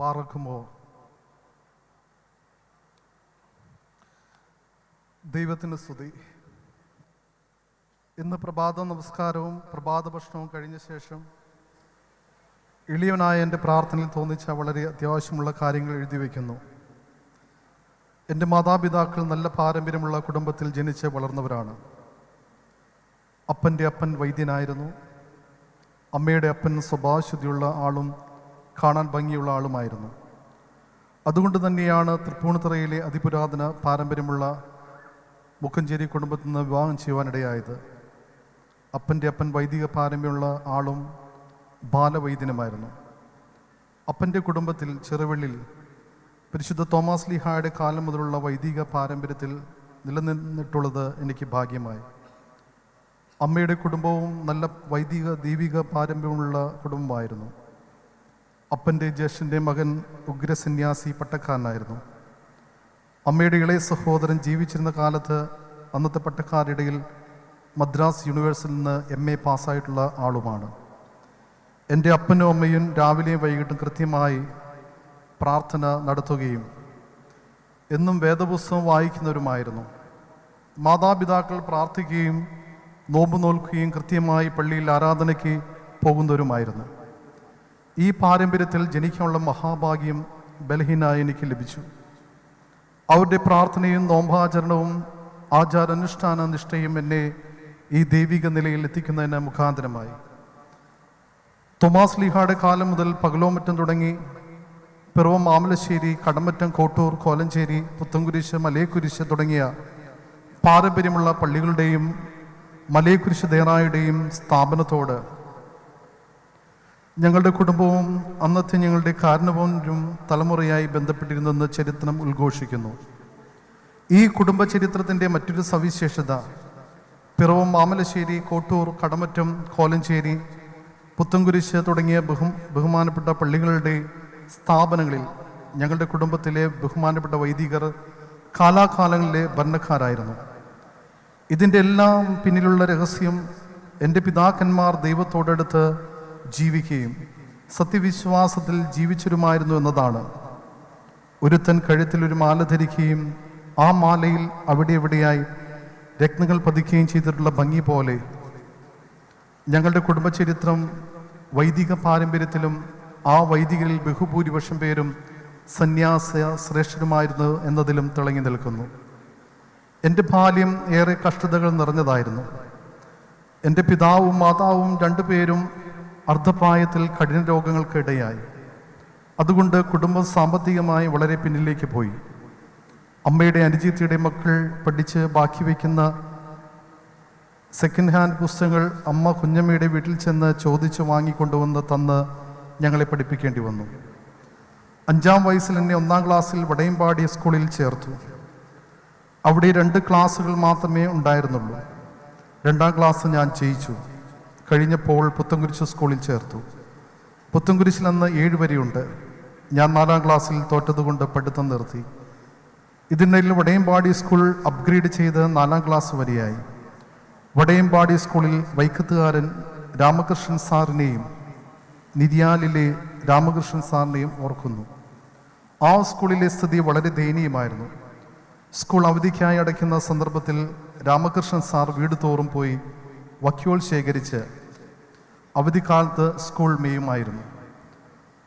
ബാറക്കുമോ ദൈവത്തിന് സ്തുതി. ഇന്ന് പ്രഭാത നമസ്കാരവും പ്രഭാത ഭക്ഷണവും കഴിഞ്ഞ ശേഷം എളിയവനായ എന്റെ പ്രാർത്ഥനയിൽ തോന്നിച്ച വളരെ അത്യാവശ്യമുള്ള കാര്യങ്ങൾ എഴുതി വയ്ക്കുന്നു. എന്റെ മാതാപിതാക്കൾ നല്ല പാരമ്പര്യമുള്ള കുടുംബത്തിൽ ജനിച്ച് വളർന്നവരാണ്. അപ്പന്റെ അപ്പൻ വൈദ്യനായിരുന്നു. അമ്മയുടെ അപ്പൻ സ്വഭാവശുദ്ധിയുള്ള ആളും കാണാൻ ഭംഗിയുള്ള ആളുമായിരുന്നു. അതുകൊണ്ട് തന്നെയാണ് തൃപ്പൂണിത്തറയിലെ അതിപുരാതന പാരമ്പര്യമുള്ള മുക്കഞ്ചേരി കുടുംബത്തിൽ നിന്ന് വിവാഹം ചെയ്യുവാനിടയായത്. അപ്പന്റെ അപ്പൻ വൈദിക പാരമ്പര്യമുള്ള ആളും ബാലവൈദ്യനുമായിരുന്നു. അപ്പന്റെ കുടുംബത്തിൽ ചെറുവെള്ളിൽ പരിശുദ്ധ തോമസ് ലിഹായുടെ കാലം മുതലുള്ള വൈദിക പാരമ്പര്യത്തിൽ നിലനിന്നിട്ടുള്ളത് എനിക്ക് ഭാഗ്യമായി. അമ്മയുടെ കുടുംബവും നല്ല വൈദിക ദൈവിക പാരമ്പര്യമുള്ള കുടുംബമായിരുന്നു. അപ്പന്റെ ജ്യേഷ്ഠന്റെ മകൻ ഉഗ്രസന്യാസി പട്ടക്കാരനായിരുന്നു. അമ്മയുടെ ഇളയ സഹോദരൻ ജീവിച്ചിരുന്ന കാലത്ത് അന്നത്തെ പട്ടക്കാരിടയിൽ മദ്രാസ് യൂണിവേഴ്സിറ്റിയിൽ നിന്ന് എം എ പാസ്സായിട്ടുള്ള ആളുമാണ്. എന്റെ അപ്പനും അമ്മയും രാവിലെയും വൈകിട്ടും കൃത്യമായി പ്രാർത്ഥന നടത്തുകയും എന്നും വേദപുസ്തകം വായിക്കുന്നവരുമായിരുന്നു. മാതാപിതാക്കൾ പ്രാർത്ഥിക്കുകയും നോമ്പ് നോൽക്കുകയും കൃത്യമായി പള്ളിയിൽ ആരാധനയ്ക്ക് പോകുന്നവരുമായിരുന്നു. ഈ പാരമ്പര്യത്തിൽ ജനിക്കാനുള്ള മഹാഭാഗ്യം ബലഹീനായി എനിക്ക് ലഭിച്ചു. അവരുടെ പ്രാർത്ഥനയും നോമ്പാചരണവും ആചാരാനുഷ്ഠാന നിഷ്ഠയും എന്നെ ഈ ദൈവിക നിലയിൽ എത്തിക്കുന്നതിന് മുഖാന്തരമായി. തോമാസ് ലീഹായുടെ കാലം മുതൽ പകലോമറ്റം തുടങ്ങി പിറവം മാമലശ്ശേരി കടമറ്റം കോട്ടൂർ കോലഞ്ചേരി പുത്തൻകുരിശ് മലയക്കുരിശ് തുടങ്ങിയ പാരമ്പര്യമുള്ള പള്ളികളുടെയും മലയക്കുരിശ് ദേറായുടെയും സ്ഥാപനത്തോട് ഞങ്ങളുടെ കുടുംബവും അന്നത്തെ ഞങ്ങളുടെ കാരണവും തലമുറയായി ബന്ധപ്പെട്ടിരുന്നെന്ന് ചരിത്രം ഉദ്ഘോഷിക്കുന്നു. ഈ കുടുംബ ചരിത്രത്തിന്റെ മറ്റൊരു സവിശേഷത പിറവം മാമലശ്ശേരി കോട്ടൂർ കടമറ്റം കോലഞ്ചേരി പുത്തൻകുരിശ് തുടങ്ങിയ ബഹു ബഹുമാനപ്പെട്ട പള്ളികളുടെ സ്ഥാപനങ്ങളിൽ ഞങ്ങളുടെ കുടുംബത്തിലെ ബഹുമാനപ്പെട്ട വൈദികർ കാലാകാലങ്ങളിലെ ഭരണക്കാരായിരുന്നു. ഇതിന്റെ എല്ലാം പിന്നിലുള്ള രഹസ്യം എന്റെ പിതാക്കന്മാർ ദൈവത്തോടടുത്ത് ജീവിക്കുകയും സത്യവിശ്വാസത്തിൽ ജീവിച്ചവരുമായിരുന്നു എന്നതാണ്. ഒരുത്തൻ കഴുത്തിൽ ഒരു മാല ധരിക്കുകയും ആ മാലയിൽ അവിടെ എവിടെയായി രത്നങ്ങൾ പതിക്കുകയും ചെയ്തിട്ടുള്ള ഭംഗി പോലെ ഞങ്ങളുടെ കുടുംബചരിത്രം വൈദിക പാരമ്പര്യത്തിലും ആ വൈദികരിൽ ബഹുഭൂരിപക്ഷം പേരും സന്യാസ ശ്രേഷ്ഠരുമായിരുന്നു എന്നതിലും തിളങ്ങി നിൽക്കുന്നു. എന്റെ ബാല്യം ഏറെ കഷ്ടതകൾ നിറഞ്ഞതായിരുന്നു. എന്റെ പിതാവും മാതാവും രണ്ടുപേരും അർദ്ധപ്രായത്തിൽ കഠിന രോഗങ്ങൾക്കിടയായി. അതുകൊണ്ട് കുടുംബം സാമ്പത്തികമായി വളരെ പിന്നിലേക്ക് പോയി. അമ്മയുടെ അനുജീത്തിയുടെ മക്കൾ പഠിച്ച് ബാക്കി വയ്ക്കുന്ന സെക്കൻഡ് ഹാൻഡ് പുസ്തകങ്ങൾ അമ്മ കുഞ്ഞമ്മയുടെ വീട്ടിൽ ചെന്ന് ചോദിച്ച് വാങ്ങിക്കൊണ്ടുവന്ന് തന്ന് ഞങ്ങളെ പഠിപ്പിക്കേണ്ടി വന്നു. അഞ്ചാം വയസ്സിൽ എന്നെ ഒന്നാം ക്ലാസ്സിൽ വടയമ്പാടി സ്കൂളിൽ ചേർത്തു. അവിടെ രണ്ട് ക്ലാസ്സുകൾ മാത്രമേ ഉണ്ടായിരുന്നുള്ളൂ. രണ്ടാം ക്ലാസ് ഞാൻ ജയിച്ചു. കഴിഞ്ഞപ്പോൾ പുത്തൻകുരിശ് സ്കൂളിൽ ചേർത്തു. പുത്തൻകുരിശിൽ അന്ന് ഏഴ് വരെയുണ്ട്. ഞാൻ നാലാം ക്ലാസ്സിൽ തോറ്റതുകൊണ്ട് പഠിത്തം നിർത്തി. ഇതിനിടയിൽ വടയമ്പാടി സ്കൂൾ അപ്ഗ്രേഡ് ചെയ്ത് നാലാം ക്ലാസ് വരെയായി. വടയമ്പാടി സ്കൂളിൽ വൈക്കത്തുകാരൻ രാമകൃഷ്ണൻ സാറിനെയും നിര്യാലിലെ രാമകൃഷ്ണൻ സാറിനെയും ഓർക്കുന്നു. ആ സ്കൂളിലെ സ്ഥിതി വളരെ ദയനീയമായിരുന്നു. സ്കൂൾ അവധിക്കായി അടയ്ക്കുന്ന സന്ദർഭത്തിൽ രാമകൃഷ്ണൻ സാർ വീട് തോറും പോയി വക്യോൾ ശേഖരിച്ച് അവധിക്കാലത്ത് സ്കൂൾ മേയുമായിരുന്നു.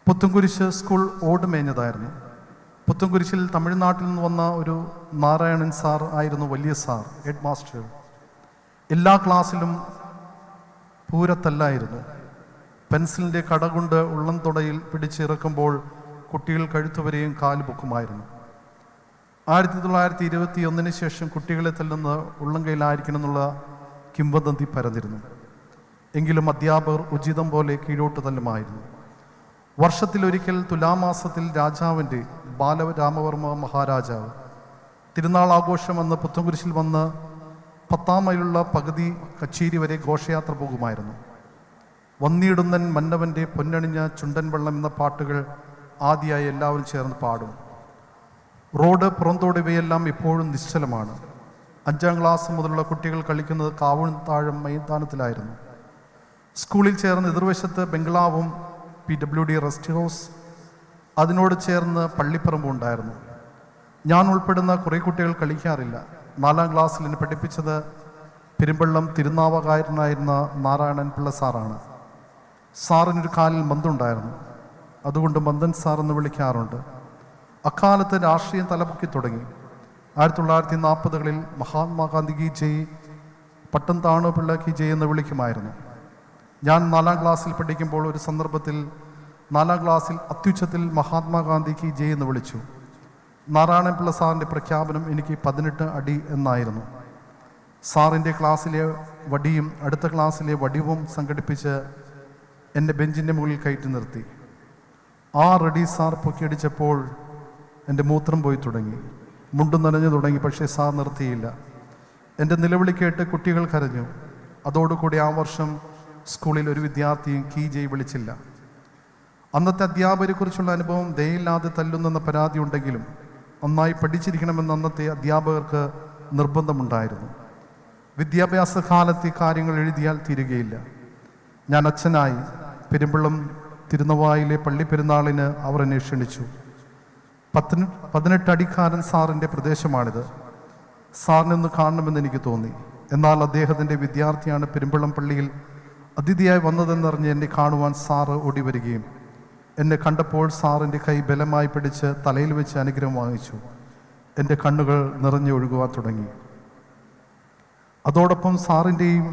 പുത്തുംകുരിശ് സ്കൂൾ ഓട് മേഞ്ഞതായിരുന്നു. പുത്തുംകുരിശിൽ തമിഴ്നാട്ടിൽ നിന്ന് വന്ന ഒരു നാരായണൻ സാർ ആയിരുന്നു വലിയ സാർ ഹെഡ് മാസ്റ്റർ എല്ലാ ക്ലാസ്സിലും പൂരത്തല്ലായിരുന്നു. പെൻസിലിന്റെ കട കൊണ്ട് ഉള്ളം തുടയിൽ പിടിച്ചിറക്കുമ്പോൾ കുട്ടികൾ കഴുത്തുവരെയും കാൽ പൊക്കുമായിരുന്നു. ആയിരത്തി തൊള്ളായിരത്തി ഇരുപത്തി ഒന്നിന് ശേഷം കുട്ടികളെ തല്ലുന്ന ഉള്ളം കയ്യിലായിരിക്കണം എന്നുള്ള കിംവദന്തി പരന്നിരുന്നു. എങ്കിലും അധ്യാപകർ ഉചിതം പോലെ കീഴോട്ട് തല്ലുമായിരുന്നു. വർഷത്തിലൊരിക്കൽ തുലാമാസത്തിൽ രാജാവിന്റെ ബാലരാമവർമ്മ മഹാരാജാവ് തിരുനാൾ ആഘോഷം വന്ന് പുത്തൻകുരിശിൽ വന്ന് പത്താം മൈലുള്ള പകുതി കച്ചേരി വരെ ഘോഷയാത്ര പോകുമായിരുന്നു. വന്നിടുന്നൻ മന്നവന്റെ പൊന്നണിഞ്ഞ ചുണ്ടൻ വെള്ളം എന്ന പാട്ടുകൾ ആദ്യമായി എല്ലാവരും ചേർന്ന് പാടും. റോഡ് പുറന്തോട് ഇവയെല്ലാം ഇപ്പോഴും നിശ്ചലമാണ്. അഞ്ചാം ക്ലാസ് മുതലുള്ള കുട്ടികൾ കളിക്കുന്നത് കാവുൺതാഴം മൈതാനത്തിലായിരുന്നു. സ്കൂളിൽ ചേർന്ന് എതിർവശത്ത് ബംഗ്ലാവും P W D rest house അതിനോട് ചേർന്ന് പള്ളിപ്പറമ്പ് ഉണ്ടായിരുന്നു. ഞാൻ ഉൾപ്പെടുന്ന കുറേ കുട്ടികൾ കളിക്കാറില്ല. നാലാം ക്ലാസ്സിൽ എന്നെ പഠിപ്പിച്ചത് പെരുമ്പള്ളം തിരുനാവകാരനായിരുന്ന നാരായണൻ പിള്ള സാറാണ്. സാറിനൊരു കാലിൽ മന്തുണ്ടായിരുന്നു. അതുകൊണ്ട് മന്ദൻ സാർ എന്ന് വിളിക്കാറുണ്ട്. അക്കാലത്ത് രാഷ്ട്രീയം തലപൊക്കി തുടങ്ങി. ആയിരത്തി തൊള്ളായിരത്തി നാൽപ്പതുകളിൽ മഹാത്മാഗാന്ധി കി ജയ് പട്ടം താണു പിള്ള കി ജയ് എന്ന് വിളിക്കുമായിരുന്നു. ഞാൻ നാലാം ക്ലാസ്സിൽ പഠിക്കുമ്പോൾ ഒരു സന്ദർഭത്തിൽ നാലാം ക്ലാസ്സിൽ അത്യുച്ചത്തിൽ മഹാത്മാഗാന്ധിക്ക് ജയ് എന്ന് വിളിച്ചു. നാരായണൻ പിള്ള സാറിന്റെ പ്രഖ്യാപനം എനിക്ക് പതിനെട്ട് അടി എന്നായിരുന്നു. സാറിന്റെ ക്ലാസ്സിലെ വടിയും അടുത്ത ക്ലാസ്സിലെ വടിവും സംഘടിപ്പിച്ച് എന്റെ ബെഞ്ചിന്റെ മുകളിൽ കയറ്റി നിർത്തി. ആ റെഡി സാർ പൊക്കിയടിച്ചപ്പോൾ എന്റെ മൂത്രം പോയി തുടങ്ങി. മുണ്ടും നനഞ്ഞു തുടങ്ങി പക്ഷേ സാർ നിർത്തിയില്ല. എന്റെ നിലവിളി കേട്ട് കുട്ടികൾ കരഞ്ഞു. അതോടുകൂടി ആ വർഷം സ്കൂളിൽ ഒരു വിദ്യാർത്ഥിയും കീ ജയ് വിളിച്ചില്ല. അന്നത്തെ അധ്യാപകരെക്കുറിച്ചുള്ള അനുഭവം ദയയില്ലാതെ തല്ലുന്നെന്ന പരാതി ഉണ്ടെങ്കിലും നന്നായി പഠിച്ചിരിക്കണമെന്ന് അന്നത്തെ അധ്യാപകർക്ക് നിർബന്ധമുണ്ടായിരുന്നു. വിദ്യാഭ്യാസ കാലത്ത് കാര്യങ്ങൾ എഴുതിയാൽ തീരുകയില്ല. ഞാൻ അച്ഛനായി പെരുമ്പള്ളം തിരുനവായിലെ പള്ളി പെരുന്നാളിന് അവർ എന്നെ ക്ഷണിച്ചു. പത്തിന് പതിനെട്ടടിക്കാരൻ സാറിന്റെ പ്രദേശമാണിത്. സാറിനൊന്ന് കാണണമെന്ന് എനിക്ക് തോന്നി. എന്നാൽ അദ്ദേഹത്തിന്റെ വിദ്യാർത്ഥിയാണ് പെരുമ്പള്ളം പള്ളിയിൽ അതിഥിയായി വന്നതെന്നറിഞ്ഞ് എന്നെ കാണുവാൻ സാറ് ഓടി വരികയും എന്നെ കണ്ടപ്പോൾ സാറിന്റെ കൈ ബലമായി പിടിച്ച് തലയിൽ വെച്ച് അനുഗ്രഹം വാങ്ങിച്ചു. എന്റെ കണ്ണുകൾ നിറഞ്ഞു നിറഞ്ഞൊഴുകുവാൻ തുടങ്ങി. അതോടൊപ്പം സാറിന്റെയും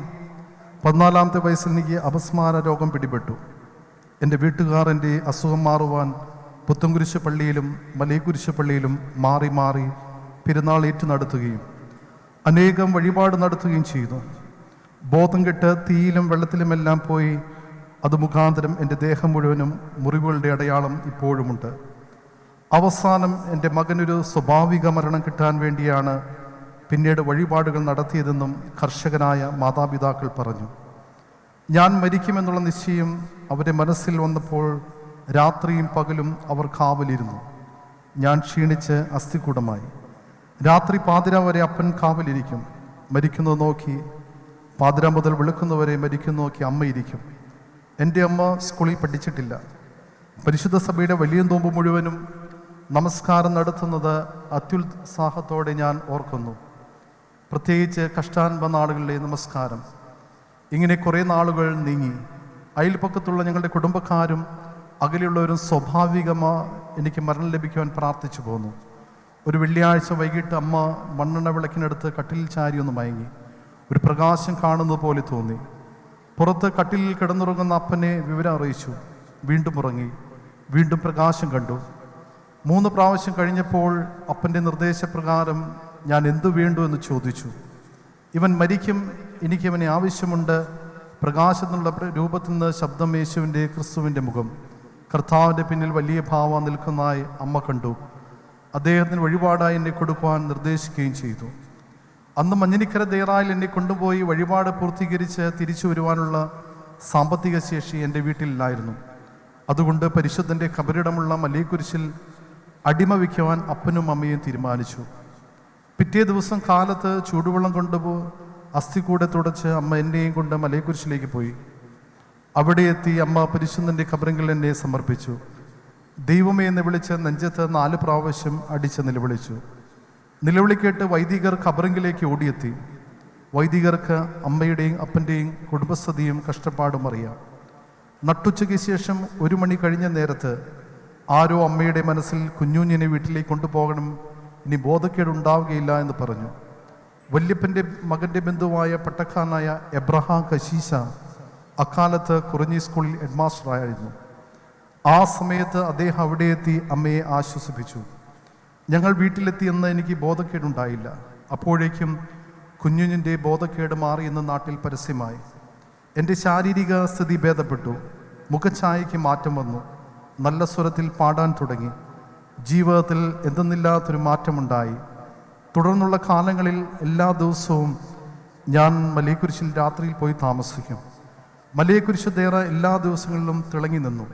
പതിനാലാമത്തെ വയസ്സിൽ എനിക്ക് അപസ്മാര രോഗം പിടിപെട്ടു. എന്റെ വീട്ടുകാർ എന്റെ അസുഖം മാറുവാൻ പുത്തൻകുരിശ് പള്ളിയിലും മലയക്കുരിശ് പള്ളിയിലും മാറി മാറി പെരുന്നാൾ ഏറ്റു നടത്തുകയും അനേകം വഴിപാട് നടത്തുകയും ചെയ്തു. ബോധം കെട്ട് തീയിലും വെള്ളത്തിലുമെല്ലാം പോയി അത് മുഖാന്തരം എന്റെ ദേഹം മുഴുവനും മുറിവുകളുടെ അടയാളം ഇപ്പോഴുമുണ്ട്. അവസാനം എന്റെ മകനൊരു സ്വാഭാവിക മരണം കിട്ടാൻ വേണ്ടിയാണ് പിന്നീട് വഴിപാടുകൾ നടത്തിയതെന്നും കർഷകനായ മാതാപിതാക്കൾ പറഞ്ഞു. ഞാൻ മരിക്കുമെന്നുള്ള നിശ്ചയം അവരുടെ മനസ്സിൽ വന്നപ്പോൾ രാത്രിയും പകലും അവർ കാവലിരുന്നു. ഞാൻ ക്ഷീണിച്ച് അസ്ഥികൂടമായി. രാത്രി പാതിര വരെ അപ്പൻ കാവലിരിക്കും. മരിക്കുന്നത് നോക്കി പാതിര മുതൽ വെളുക്കുന്നവരെ മരിക്കുന്നു നോക്കി അമ്മയിരിക്കും. എന്റെ അമ്മ സ്കൂളിൽ പഠിച്ചിട്ടില്ല. പരിശുദ്ധ സഭയുടെ വലിയ തോമ്പ് മുഴുവനും നമസ്കാരം നടത്തുന്നത് അത്യുത്സാഹത്തോടെ ഞാൻ ഓർക്കുന്നു. പ്രത്യേകിച്ച് കഷ്ടാൻപ നാളുകളിലെ നമസ്കാരം. ഇങ്ങനെ കുറേ നാളുകൾ നീങ്ങി. അയൽപ്പക്കത്തുള്ള ഞങ്ങളുടെ കുടുംബക്കാരും അകലെയുള്ളവരും സ്വാഭാവികമായി എനിക്ക് മരണം ലഭിക്കുവാൻ പ്രാർത്ഥിച്ചു പോന്നു. ഒരു വെള്ളിയാഴ്ച വൈകിട്ട് അമ്മ മണ്ണെണ്ണ വിളക്കിനടുത്ത് കട്ടിലിൽ ചാരി ഒന്ന് മയങ്ങി. ഒരു പ്രകാശം കാണുന്നത് പോലെ തോന്നി. പുറത്ത് കട്ടിലിൽ കിടന്നുറങ്ങുന്ന അപ്പനെ വിവരം അറിയിച്ചു. വീണ്ടും ഉറങ്ങി. വീണ്ടും പ്രകാശം കണ്ടു. മൂന്ന് പ്രാവശ്യം കഴിഞ്ഞപ്പോൾ അപ്പന്റെ നിർദ്ദേശപ്രകാരം ഞാൻ എന്തു വേണ്ടു എന്ന് ചോദിച്ചു. ഇവൻ മരിക്കും എനിക്ക് ഇവനെ ആവശ്യമുണ്ട്. പ്രകാശത്തിനുള്ള പ്ര- രൂപത്തിൽ നിന്ന് ശബ്ദം യേശുവിന്റെ ക്രിസ്തുവിന്റെ മുഖം. കർത്താവിന്റെ പിന്നിൽ വലിയ ഭാവം നിൽക്കുന്നതായി അമ്മ കണ്ടു. അദ്ദേഹത്തിന് വഴിപാടായി എന്നെ കൊടുക്കുവാൻ നിർദ്ദേശിക്കുകയും ചെയ്തു. അന്ന് മഞ്ഞിനിക്കര ദേറായിൽ എന്നെ കൊണ്ടുപോയി വഴിപാട് പൂർത്തീകരിച്ച് തിരിച്ചു വരുവാനുള്ള സാമ്പത്തിക ശേഷി എന്റെ വീട്ടിലില്ലായിരുന്നു. അതുകൊണ്ട് പരിശുദ്ധന്റെ കബരിടമുള്ള മലയക്കുരിശിൽ അടിമ വയ്ക്കുവാൻ അപ്പനും അമ്മയും തീരുമാനിച്ചു. പിറ്റേ ദിവസം കാലത്ത് ചൂടുവെള്ളം കൊണ്ടുപോ അസ്ഥിക്കൂടെ തുടച്ച് അമ്മ എന്നെയും കൊണ്ട് മലയക്കുരിശിലേക്ക് പോയി. അവിടെ എത്തി അമ്മ പരിശുദ്ധന്റെ കബറിങ്കിൽ എന്നെ സമർപ്പിച്ചു. ദൈവമേ എന്ന് വിളിച്ച് നെഞ്ചത്ത് നാല് പ്രാവശ്യം അടിച്ച് നിലവിളിച്ചു. നിലവിളി കേട്ട് വൈദികർ ഖബറിങ്കിലേക്ക് ഓടിയെത്തി. വൈദികർക്ക് അമ്മയുടെയും അപ്പന്റെയും കുടുംബസ്ഥതിയും കഷ്ടപ്പാടും അറിയാം. നട്ടുച്ചയ്ക്ക് ശേഷം ഒരു മണി കഴിഞ്ഞ നേരത്ത് ആരോ അമ്മയുടെ മനസ്സിൽ കുഞ്ഞുഞ്ഞിനെ വീട്ടിലേക്ക് കൊണ്ടുപോകണം ഇനി ബോധക്കേട് ഉണ്ടാവുകയില്ല എന്ന് പറഞ്ഞു. വല്യപ്പന്റെ മകന്റെ ബന്ധുവായ പട്ടക്കാരനായ എബ്രഹാം കശീശ അക്കാലത്ത് കുറഞ്ഞി സ്കൂളിൽ ഹെഡ്മാസ്റ്ററായിരുന്നു. ആ സമയത്ത് അദ്ദേഹം അവിടെ എത്തി അമ്മയെ ആശ്വസിപ്പിച്ചു. ഞങ്ങൾ വീട്ടിലെത്തിയെന്ന് എനിക്ക് ബോധക്കേടുണ്ടായില്ല. അപ്പോഴേക്കും കുഞ്ഞുഞ്ഞിന്റെ ബോധക്കേട് മാറി മാറിയെന്ന് നാട്ടിൽ പരസ്യമായി. എന്റെ ശാരീരിക സ്ഥിതി ഭേദപ്പെട്ടു. മുഖഛായയ്ക്ക് മാറ്റം വന്നു. നല്ല സ്വരത്തിൽ പാടാൻ തുടങ്ങി. ജീവിതത്തിൽ എന്തെന്നില്ലാത്തൊരു മാറ്റമുണ്ടായി. തുടർന്നുള്ള കാലങ്ങളിൽ എല്ലാ ദിവസവും ഞാൻ മലയക്കുരിശിൽ രാത്രിയിൽ പോയി താമസിക്കും. മലയക്കുരിശ് ദേറ എല്ലാ ദിവസങ്ങളിലും തിളങ്ങി നിന്നു.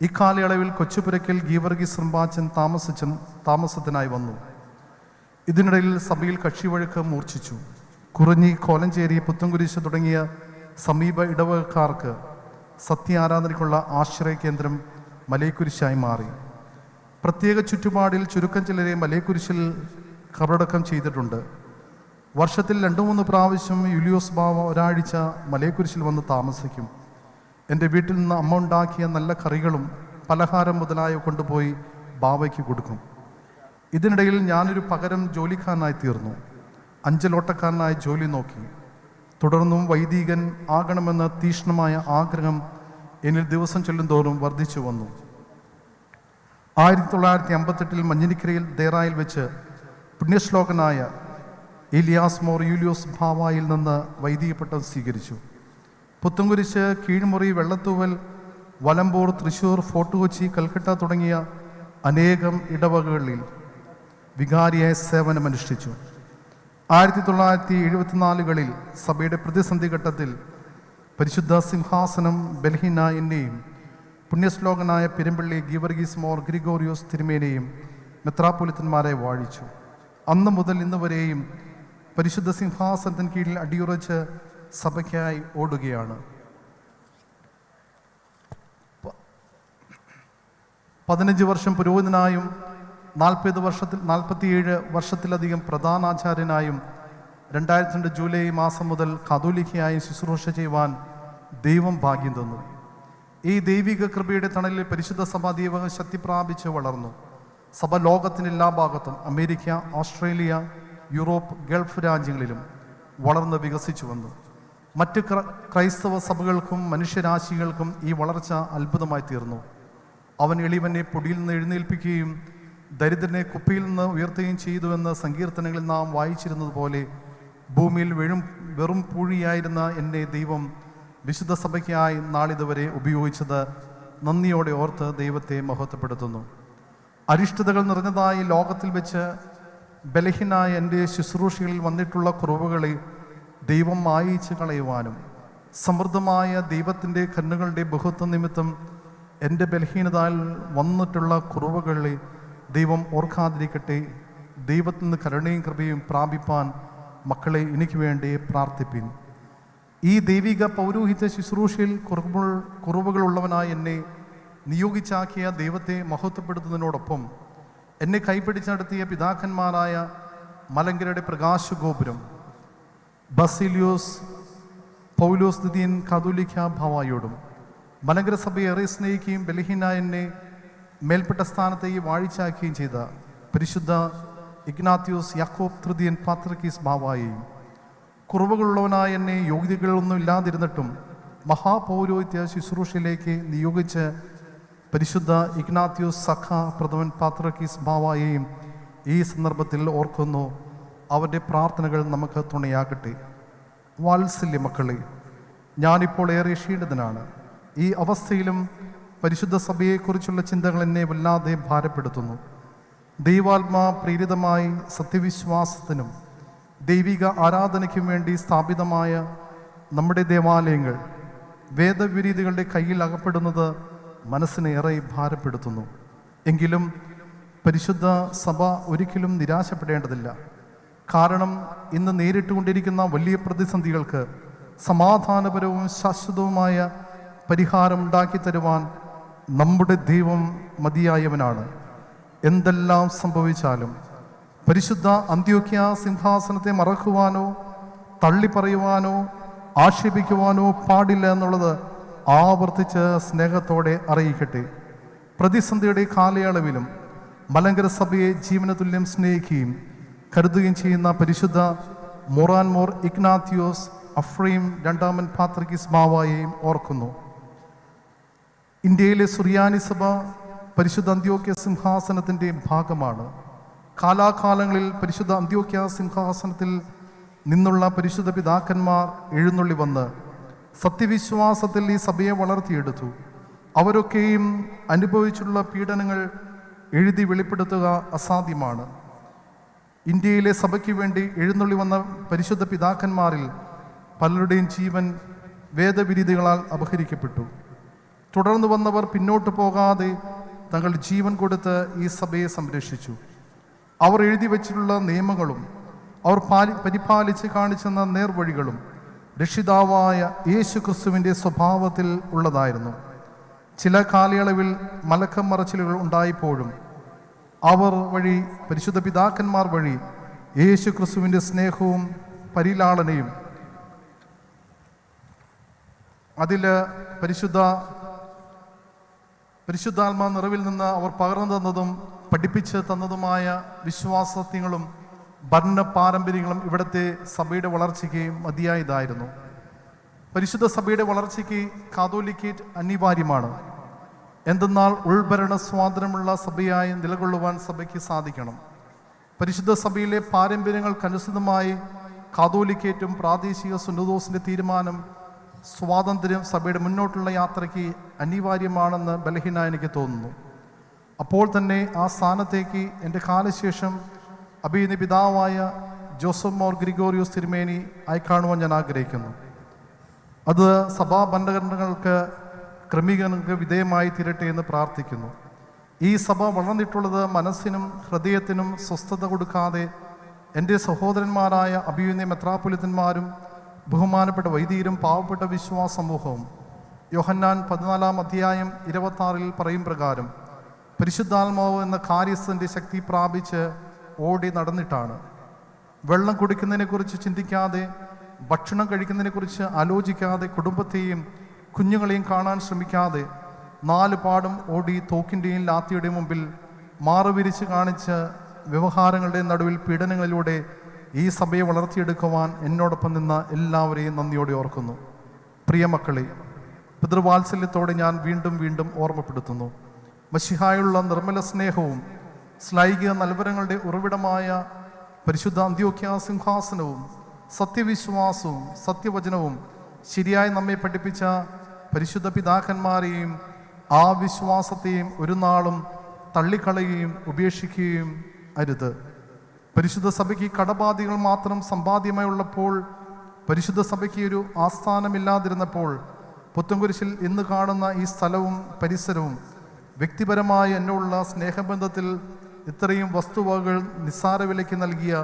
ഇക്കാലയളവിൽ കൊച്ചുപുരയ്ക്കൽ ഗീവർഗി റമ്പാച്ചൻ താമസിച്ച താമസത്തിനായി വന്നു. ഇതിനിടയിൽ സഭയിൽ കക്ഷിവഴക്ക് മൂർച്ഛിച്ചു. കുറഞ്ഞി കോലഞ്ചേരി പുത്തൻകുരിശ് തുടങ്ങിയ സമീപ ഇടവകക്കാർക്ക് സത്യ ആരാധനയ്ക്കുള്ള ആശ്രയ കേന്ദ്രം മലയക്കുരിശായി മാറി. പ്രത്യേക ചുറ്റുപാടിൽ ചുരുക്കം ചിലരെ മലയക്കുരിശിൽ കബറടക്കം ചെയ്തിട്ടുണ്ട്. വർഷത്തിൽ രണ്ടു മൂന്ന് പ്രാവശ്യം യുലിയോസ് ബാവ ഒരാഴ്ച മലയക്കുരിശിൽ വന്ന് താമസിക്കും. എന്റെ വീട്ടിൽ നിന്ന് അമ്മ ഉണ്ടാക്കിയ നല്ല കറികളും പലഹാരം മുതലായ കൊണ്ടുപോയി ബാവയ്ക്ക് കൊടുക്കും. ഇതിനിടയിൽ ഞാനൊരു പകരം ജോലിക്കാരനായി തീർന്നു. അഞ്ചലോട്ടക്കാരനായി ജോലി നോക്കി. തുടർന്നും വൈദികൻ ആകണമെന്ന തീഷ്ണമായ ആഗ്രഹം എന്നിൽ ദിവസം ചൊല്ലും തോറും വർദ്ധിച്ചു വന്നു. ആയിരത്തി തൊള്ളായിരത്തി അമ്പത്തെട്ടിൽ മഞ്ഞിനിക്കരയിൽ ദേറായിൽ വെച്ച് പുണ്യശ്ലോകനായ ഇലിയാസ് മോർ യൂലിയോസ് ഭാവായിൽ നിന്ന് വൈദിക പട്ടം സ്വീകരിച്ചു. പുത്തുംകുരിശ് കീഴ്മുറി വെള്ളത്തൂവൽ വലമ്പൂർ തൃശൂർ ഫോർട്ട് കൊച്ചി കൽക്കട്ട തുടങ്ങിയ അനേകം ഇടവകകളിൽ വികാരിയായ സേവനമനുഷ്ഠിച്ചു. ആയിരത്തി തൊള്ളായിരത്തി എഴുപത്തിനാലുകളിൽ സഭയുടെ പ്രതിസന്ധി ഘട്ടത്തിൽ പരിശുദ്ധ സിംഹാസനം ബൽഹിന എന്നെയും പുണ്യശ്ലോകനായ പെരുമ്പള്ളി ഗീവർഗീസ് മോർ ഗ്രിഗോറിയോസ് തിരുമേനെയും മെത്രാപ്പൊലിത്തന്മാരെ വാഴിച്ചു. അന്ന് മുതൽ ഇന്ന് വരെയും പരിശുദ്ധ സിംഹാസനത്തിന് കീഴിൽ അടിയുറച്ച് സഭയ്ക്കായി ഓടുകയാണ്. പതിനഞ്ച് വർഷം പുരോഹിതനായും നാൽപ്പത് വർഷത്തിൽ നാൽപ്പത്തിയേഴ് വർഷത്തിലധികം പ്രധാനാചാര്യനായും രണ്ടായിരത്തി രണ്ട് ജൂലൈ മാസം മുതൽ കാതോലിക്കയായും ശുശ്രൂഷ ചെയ്യുവാൻ ദൈവം ഭാഗ്യം തന്നു. ഈ ദൈവിക കൃപയുടെ തണലിൽ പരിശുദ്ധ സഭ ദൈവം ശക്തി പ്രാപിച്ച് വളർന്നു. സഭ ലോകത്തിന്റെ എല്ലാ ഭാഗത്തും അമേരിക്ക ഓസ്ട്രേലിയ യൂറോപ്പ് ഗൾഫ് രാജ്യങ്ങളിലും വളർന്ന് വികസിച്ചു വന്നു. മറ്റ് ക്ര- ക്രൈസ്തവ സഭകൾക്കും മനുഷ്യരാശികൾക്കും ഈ വളർച്ച അത്ഭുതമായി തീർന്നു. അവൻ എളിവനെ പൊടിയിൽ നിന്ന് എഴുന്നേൽപ്പിക്കുകയും ദരിദ്രനെ കുപ്പിയിൽ നിന്ന് ഉയർത്തുകയും ചെയ്തുവെന്ന് സങ്കീർത്തനങ്ങളിൽ നാം വായിച്ചിരുന്നത് പോലെ ഭൂമിയിൽ വെഴും വെറും പൂഴിയായിരുന്ന എന്നെ ദൈവം വിശുദ്ധ സഭയ്ക്കായി നാളിതുവരെ ഉപയോഗിച്ചത് നന്ദിയോടെ ഓർത്ത് ദൈവത്തെ മഹത്വപ്പെടുത്തുന്നു. അരിഷ്ടതകൾ നിറഞ്ഞതായി ലോകത്തിൽ വെച്ച് ബലഹീനായ എന്റെ ശുശ്രൂഷകളിൽ വന്നിട്ടുള്ള കുറവുകളെ ദൈവം മായിച്ച് കളയുവാനും സമൃദ്ധമായ ദൈവത്തിന്റെ കണ്ണുകളുടെ ബഹുത്വ നിമിത്തം എന്റെ ബലഹീനതയിൽ വന്നിട്ടുള്ള കുറവുകളെ ദൈവം ഓർക്കാതിരിക്കട്ടെ. ദൈവത്തിൽ നിന്ന് കരുണയും കൃപയും പ്രാപിപ്പാൻ മക്കളെ എനിക്ക് വേണ്ടി പ്രാർത്ഥിപ്പിൻ. ഈ ദൈവിക പൗരോഹിത്യ ശുശ്രൂഷയിൽ കുറവുകൾ കുറവുകളുള്ളവനായി എന്നെ നിയോഗിച്ചാക്കിയ ദൈവത്തെ മഹത്വപ്പെടുത്തുന്നതിനോടൊപ്പം എന്നെ കൈപിടിച്ച് നടത്തിയ പിതാക്കന്മാരായ മലങ്കരയുടെ പ്രകാശഗോപുരം ബസിലിയോസ് പൗലോസ് ദിദിയൻ കാതോലിക്ക ഭവായോടും മലങ്കര സഭയെ ഏറെ സ്നേഹിക്കുകയും ബലഹീനായ എന്നെ മേൽപ്പെട്ട സ്ഥാനത്തെ വാഴിച്ചാക്കുകയും ചെയ്ത പരിശുദ്ധ ഇഗ്നാത്യോസ് യാക്കോബ് തൃതീയൻ പാത്രക്കീസ് ബാവായെയും കുറവുകളുള്ളവനായ എന്നെ യോഗ്യതകളൊന്നും ഇല്ലാതിരുന്നിട്ടും മഹാപൗരോഹിത്യ ശുശ്രൂഷയിലേക്ക് നിയോഗിച്ച് പരിശുദ്ധ ഇഗ്നാത്യോസ് സഖ പ്രഥമൻ പാത്രക്കീസ് ബാവായെയും ഈ സന്ദർഭത്തിൽ ഓർക്കുന്നു. അവന്റെ പ്രാർത്ഥനകൾ നമുക്ക് തുണയാകട്ടെ. വാത്സല്യ മക്കളെ ഞാനിപ്പോൾ ഏറെ ക്ഷീണിതനാണ്. ഈ അവസ്ഥയിലും പരിശുദ്ധ സഭയെക്കുറിച്ചുള്ള ചിന്തകൾ എന്നെ വല്ലാതെ ഭാരപ്പെടുത്തുന്നു. ദൈവാത്മാ പ്രേരിതമായി സത്യവിശ്വാസത്തിനും ദൈവിക ആരാധനയ്ക്കും വേണ്ടി സ്ഥാപിതമായ നമ്മുടെ ദേവാലയങ്ങൾ വേദവിരീതികളുടെ കയ്യിൽ അകപ്പെടുന്നത് മനസ്സിനെ ഏറെ ഭാരപ്പെടുത്തുന്നു. എങ്കിലും പരിശുദ്ധ സഭ ഒരിക്കലും നിരാശപ്പെടേണ്ടതില്ല. കാരണം ഇന്ന് നേരിട്ടുകൊണ്ടിരിക്കുന്ന വലിയ പ്രതിസന്ധികൾക്ക് സമാധാനപരവും ശാശ്വതവുമായ പരിഹാരം ഉണ്ടാക്കി തരുവാൻ നമ്മുടെ ദൈവം മതിയായവനാണ്. എന്തെല്ലാം സംഭവിച്ചാലും പരിശുദ്ധ അന്ത്യോക്യ സിംഹാസനത്തെ മറക്കുവാനോ തള്ളിപ്പറയുവാനോ ആക്ഷേപിക്കുവാനോ പാടില്ല എന്നുള്ളത് ആവർത്തിച്ച് സ്നേഹത്തോടെ അറിയിക്കട്ടെ. പ്രതിസന്ധിയുടെ കാലയളവിലും മലങ്കര സഭയെ ജീവനതുല്യം സ്നേഹിക്കുകയും കരുതുകയും ചെയ്യുന്ന പരിശുദ്ധ മൊറാൻ മോർ ഇഗ്നാത്തിയോസ് അഫ്രീം രണ്ടാമൻ പാത്രക്കിസ് മാവായെയും ഓർക്കുന്നു. ഇന്ത്യയിലെ സുറിയാനി സഭ പരിശുദ്ധ അന്ത്യോക്യ സിംഹാസനത്തിന്റെ ഭാഗമാണ്. കാലാകാലങ്ങളിൽ പരിശുദ്ധ അന്ത്യോക്യ സിംഹാസനത്തിൽ നിന്നുള്ള പരിശുദ്ധ പിതാക്കന്മാർ എഴുന്നള്ളി വന്ന് സത്യവിശ്വാസത്തിൽ ഈ സഭയെ വളർത്തിയെടുത്തു. അവരൊക്കെയും അനുഭവിച്ചുള്ള പീഡനങ്ങൾ എഴുതി വെളിപ്പെടുത്തുക അസാധ്യമാണ്. ഇന്ത്യയിലെ സഭയ്ക്ക് വേണ്ടി എഴുന്നള്ളി വന്ന പരിശുദ്ധ പിതാക്കന്മാരിൽ പലരുടെയും ജീവൻ വേദവിരീതികളാൽ അപഹരിക്കപ്പെട്ടു. തുടർന്ന് വന്നവർ പിന്നോട്ട് പോകാതെ തങ്ങൾ ജീവൻ കൊടുത്ത് ഈ സഭയെ സംരക്ഷിച്ചു. അവർ എഴുതി വച്ചിട്ടുള്ള നിയമങ്ങളും അവർ പാലി പരിപാലിച്ച് കാണിച്ചെന്ന നേർവഴികളും രക്ഷിതാവായ യേശു ക്രിസ്തുവിന്റെ സ്വഭാവത്തിൽ ഉള്ളതായിരുന്നു. ചില കാലയളവിൽ മലക്കം മറച്ചിലുകൾ ഉണ്ടായപ്പോഴും അവർ വഴി പരിശുദ്ധ പിതാക്കന്മാർ വഴി യേശു ക്രിസ്തുവിന്റെ സ്നേഹവും പരിലാളനയും. അതിൽ പരിശുദ്ധ പരിശുദ്ധാത്മാ നിറവിൽ നിന്ന് അവർ പകർന്നു തന്നതും പഠിപ്പിച്ച് തന്നതുമായ വിശ്വാസത്യങ്ങളും ഭരണ പാരമ്പര്യങ്ങളും ഇവിടുത്തെ സഭയുടെ വളർച്ചയ്ക്ക് മതിയായതായിരുന്നു. പരിശുദ്ധ സഭയുടെ വളർച്ചയ്ക്ക് കാതോലിക്കേറ്റ് അനിവാര്യമാണ്. എന്തെന്നാൽ ഉൾഭരണ സ്വാതന്ത്ര്യമുള്ള സഭയായി നിലകൊള്ളുവാൻ സഭയ്ക്ക് സാധിക്കണം. പരിശുദ്ധ സഭയിലെ പാരമ്പര്യങ്ങൾക്കനുസൃതമായി കാതോലിക്കേറ്റും പ്രാദേശിക സുന്നദോസിന്റെ തീരുമാനം സ്വാതന്ത്ര്യം സഭയുടെ മുന്നോട്ടുള്ള യാത്രയ്ക്ക് അനിവാര്യമാണെന്ന് ബലഹീന എനിക്ക് തോന്നുന്നു. അപ്പോൾ തന്നെ ആ സ്ഥാനത്തേക്ക് എന്റെ കാലശേഷം അഭിനയ പിതാവായ ജോസഫ് മോർ ഗ്രിഗോറിയോസ് തിരുമേനി അയക്കാണുവാൻ ഞാൻ ആഗ്രഹിക്കുന്നു. അത് സഭാ ഭരണഘടനകൾക്ക് ക്രമീകരണങ്ങൾക്ക് വിധേയമായി തീരട്ടെ എന്ന് പ്രാർത്ഥിക്കുന്നു. ഈ സഭ വളർന്നിട്ടുള്ളത് മനസ്സിനും ഹൃദയത്തിനും സ്വസ്ഥത കൊടുക്കാതെ എന്റെ സഹോദരന്മാരായ അഭിയുന്ന മെത്രാപൊലിത്തന്മാരും ബഹുമാനപ്പെട്ട വൈദികരും പാവപ്പെട്ട വിശ്വാസ സമൂഹവും യോഹന്നാൻ പതിനാലാം അധ്യായം ഇരുപത്താറിൽ പറയും പ്രകാരം പരിശുദ്ധാത്മാവ് എന്ന കാര്യസ്ഥന്റെ ശക്തി പ്രാപിച്ച് ഓടി നടന്നിട്ടാണ്. വെള്ളം കുടിക്കുന്നതിനെക്കുറിച്ച് ചിന്തിക്കാതെ ഭക്ഷണം കഴിക്കുന്നതിനെക്കുറിച്ച് ആലോചിക്കാതെ കുടുംബത്തെയും കുഞ്ഞുങ്ങളെയും കാണാൻ ശ്രമിക്കാതെ നാല് പാടും ഓടി തോക്കിന്റെയും ലാത്തിയുടെയും മുമ്പിൽ മാറുവിരിച്ച് കാണിച്ച് വ്യവഹാരങ്ങളുടെ നടുവിൽ പീഡനങ്ങളിലൂടെ ഈ സഭയെ വളർത്തിയെടുക്കുവാൻ എന്നോടൊപ്പം നിന്ന എല്ലാവരെയും നന്ദിയോടെ ഓർക്കുന്നു. പ്രിയമക്കളെ പിതൃവാത്സല്യത്തോടെ ഞാൻ വീണ്ടും വീണ്ടും ഓർമ്മപ്പെടുത്തുന്നു. മഷിഹായുള്ള നിർമ്മല സ്നേഹവും ശ്ലൈകിക നൽവരങ്ങളുടെ ഉറവിടമായ പരിശുദ്ധ അന്ത്യോക്യ സിംഹാസനവും സത്യവിശ്വാസവും സത്യവചനവും ശരിയായി നമ്മെ പഠിപ്പിച്ച പരിശുദ്ധ പിതാക്കന്മാരെയും ആ വിശ്വാസത്തെയും ഒരു നാളും തള്ളിക്കളയുകയും ഉപേക്ഷിക്കുകയും അരുത്. പരിശുദ്ധ സഭയ്ക്ക് കടബാധികൾ മാത്രം സമ്പാദ്യമായി ഉള്ളപ്പോൾ പരിശുദ്ധ സഭയ്ക്ക് ഒരു ആസ്ഥാനമില്ലാതിരുന്നപ്പോൾ പുത്തൻകുരിശിൽ ഇന്ന് കാണുന്ന ഈ സ്ഥലവും പരിസരവും വ്യക്തിപരമായ എന്നുള്ള സ്നേഹബന്ധത്തിൽ ഇത്രയും വസ്തുവകകൾ നിസ്സാര വിലയ്ക്ക് നൽകിയ